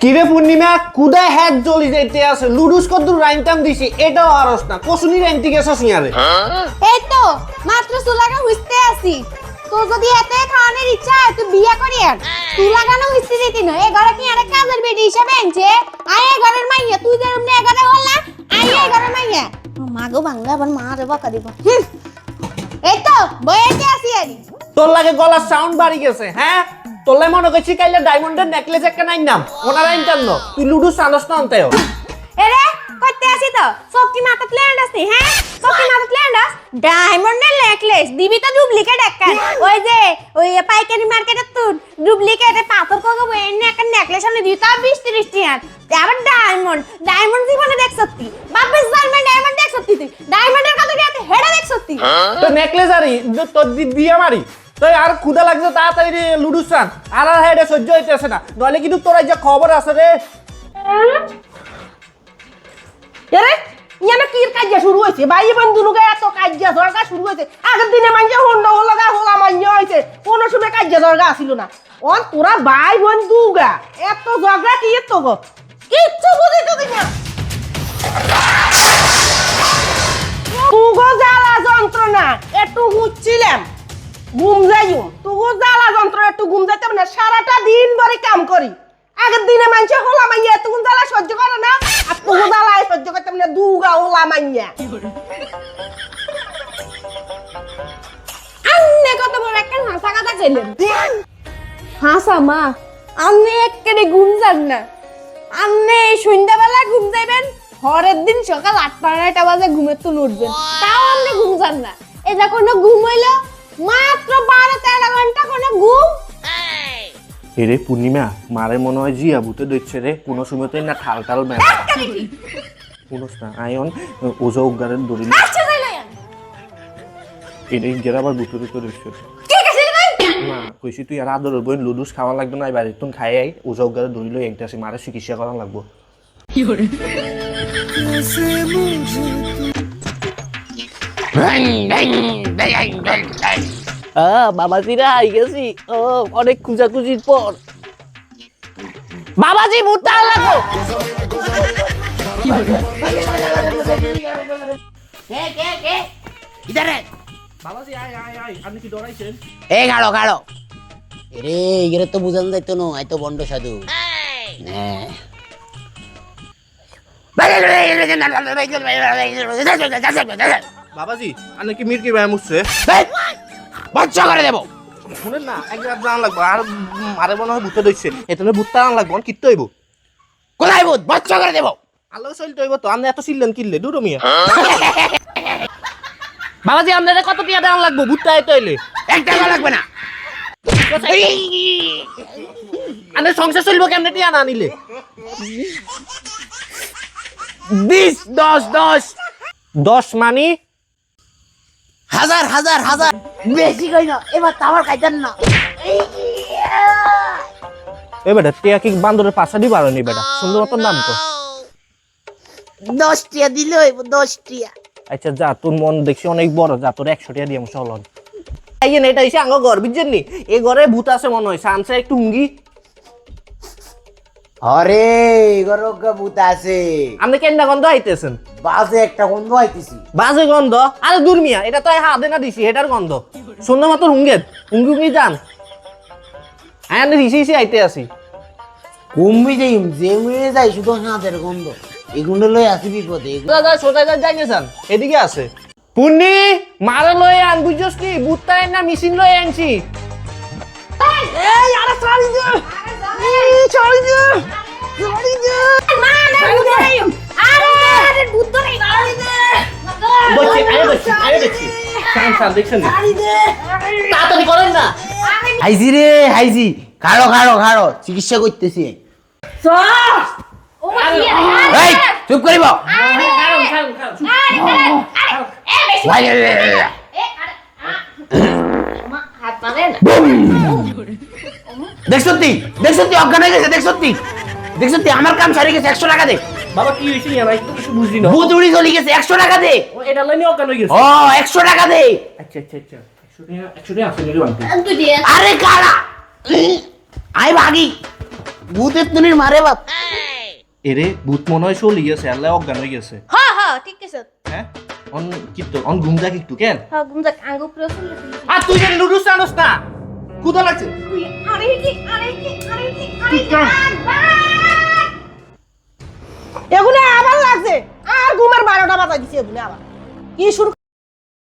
কিরে পূর্ণিমা কুদায় হ্যাক জ্বলি যাইতে আছে লুডুস কত রাইনটাম দিছি এটাও আরস না কসুনি রাইনতে গেছস নিয়ারে এই তো মাত্র চুলাটা হুইসতে আছি। তোর যদি এতে খাওয়ানোর ইচ্ছা হয় তুই বিয়ে করি আর। চুলা কেন হুইসতে দিতি না এই ঘরে কি আরে কাজের বেটি হিসাবে আনছে? আই এই ঘরের মাইয়া তুই যে এমনি এই ঘরে হল না আই এই ঘরের মাইয়া। মাগো ভাঙ্গা আবার মা রে বকা দিব। এই তো বইয়েতে আছি আরি। তোর লাগে গলার সাউন্ড বাড়ি গেছে হ্যাঁ? তোর লাগে মনে করছি কাইলে ডায়মন্ডের নেকলেস একটা নাই নাম। ওনার আইনটাম ন তুই লুডুস আনস না অন্তেও এরে করতে আসি তো? সবকি মাথাত ল্যান্ড আসনি হ্যাঁ? সবকি মাথাত ল্যান্ড আস। ডায়মন্ডের নেকলেস দিবি তো ডুপ্লিকেট একটা ওই যে ওই পাইকারি মার্কেটে তো ডুপ্লিকেট পাথর কোকে এনে একটা নেকলেস আনি দিই তা বিশ তিরিশ টিয়ার। আবার ডায়মন্ড ডায়মন্ড জীবনে দেখ সত্যি। বাপের জানবে ডায়মন্ড দেখ সত্যি তুই। ডায়মন্ডের কত কি হেডা দেখ সত্যি। তো নেকলেস আরি তোর দি- দিয়ে মারি। তুই আর ক্ষুদা লাগছে তাড়াতাড়ি রে লুডুস রান আর আর হেডে সহ্য হইতেছে না। নইলে কিন্তু তোর যে খবর আছে রে এরে ইয়ানে কি কাজ শুরু হয়েছে ভাই বন্ধু নুকে এত কাজ দরকার শুরু হয়েছে আগের দিনে মাইজে হন্ডা হলগা হোলা মাইজে হয়েছে কোনো সময় কাজ দরকার আসিল না। অন তোরা ভাই বন্ধু গা। এত ঝগড়া কি এত গো? কিচ্ছু বুঝি তো দিনা তুগো জ্বালা যন্ত্রণা একটু ঘুরছিলাম ঘুম যাইও তুগো জ্বালা যন্ত্রণা একটু ঘুম যাইতাম না। সারাটা দিন ভরে কাম করি। আগের দিনে মানুষে হোলা মাইয়া এতক্ষণ জ্বালা সহ্য করে না? আর তুগো জ্বালায় সহ্য করতাম না, দুগা হোলা মাইয়া। আন্নে কত বড় একটা হাসা কথা ছিলেন হাসা মা, আন্নে একেবারে ঘুম যান না। আন্নে সন্ধ্যাবেলা ঘুম যাইবেন পরের দিন সকাল আটটা নয়টা বাজে ঘুমের তো উঠবেন। তাও আপনি ঘুম যান না এটা কোনো ঘুম হইল মাত্র বারো তেরো ঘণ্টা কোনো ঘুম? এরে পূর্ণিমা মারে মনে হয় জিয়া ভূতে দিচ্ছে রে। কোনো সময় তো না ঠাল ঠাল কোনোস না আয়ন ওজা উগারের দড়ি আচ্ছা যাই এরে গেরা আবার ভূতে দিতে দিচ্ছে কি কাছে ভাই? না কইছি তুই আর আদর বই লুডুস খাওয়া লাগবে না বাইরে তুমি খাই আই ওজা উগারের দড়ি লই একটা আছে মারে চিকিৎসা করা লাগবো। বাবাজিরা আই গেছি। ও অনেক খুঁজাখুঁজির পর। বাবাজি লাগো। বাবাজি আয় আয় আয় আপনি কি ডরাইছেন? এ গাড়ো গাড়ো। রে এগুলো তো বুঝান যাইতো না এত বন্ড সাধু। হ্যাঁ। বাবাজি আপনি কি মির্কি ব্যায়াম উঠছে বাচ্চা করে দেবো। শুনেন না একবার জানা লাগবো। আর মারে মনে হয় ভূতে দইছে এটা ভূতটা আনা লাগবো কিত্ত হইব? কোথায় বুধ বাচ্চা করে দেবো। আল্লাহ চলতে হইব তো আপনি এত চিল্লেন কিনলে মিয়া। বাবাজি আপনাদের কত টিয়া দেওয়া লাগবো ভূতটা এত হইলে। এক টাকা লাগবে না। আপনার সংসার চলবো কেমনে টিয়া না নিলে বিশ দশ দশ। দশ মানি? হাজার হাজার হাজার। বেশি কই না এবার তো আমার খাইতেন না। এ বেটা টিয়া কি বান্দরের পাশা দিবা আর নি বেটা? সুন্দর মতন নাম কর। দশ টিয়া দিলে হইব দশ টিয়া। আচ্ছা যা তোর মন দেখছি অনেক বড়। যা তোর একশো টাকা দিয়ে চলন এই যে এটা এসে আঙ্গ ঘর বুঝছেন নি? এই ঘরে ভূত আছে মনে হয়। সানসে একটু উঙ্গি আরে গরগা ভূত আছে। আপনি কেন্দ্রা গন্ধ আইতেছেন? বাজে একটা গন্ধ আইতেছি। বাজে গন্ধ? আরে দুর্মিয়া এটা তো হাতে না দিছি এটার গন্ধ। সুন্দর মতো হুঙ্গের হুঙ্গি হুঙ্গি যান। হ্যাঁ আমি রিসি রিসি আইতে আসি। কমবি যাই যে মেয়ে যাই শুধু হাতের গন্ধ। এগুলো লই আসি বিপদে এগুলো- দাদা সোজা যা যাই যান এদিকে আছে। পুন্নি মারে লয়ে আন বুঝছস কি? বুটটা না মেশিন লয়ে আনছি। এই আরে ছাড়ি হাইজি রে হাইজি খাড়ো খাড়ো খাড়ো চিকিৎসা করতেছি চুপ করিব আরে খারাপ খারাপ খারাপ এ বেশি ভাই, এই, এই, এই, এই। এ আরে মা হাত পারে না দেখ সত্যি দেখ সত্যি অজ্ঞান হয়ে গেছে দেখ সত্যি। দেখ সত্যি আমার কাম সারি গেছে একশো টাকা দে। বাবা কি হয়েছে? ভাই তো কিছু বুঝলি না। ভূত উড়ি চলে গেছে একশো টাকা দে। এটা লইনি অজ্ঞান হয়ে গেছে। ও একশো টাকা দে। আচ্ছা আচ্ছা আচ্ছা। একশো টাকা একশো টাকা আছে নিলি বান্তি তুই দিয়ে। আরে কারা? আই ভাগি ভূতের তুনির মারে বাপ। এরে ভূত মনে হয় চলি গেছে আল্লাহ অজ্ঞান হয়ে গেছে। ঠিক আছে। হ্যাঁ? অন কি তো অন একটু কেন? আঙ্গু ফুলে আর তুই যে নুডলস আনস না কুদা লাগছে। আরে কি আরে কি আরে কি আরে কি এগুলো আবার লাগছে। আর ঘুমের বারোটা বাজা দিছে এগুলো আবার। কি শুরু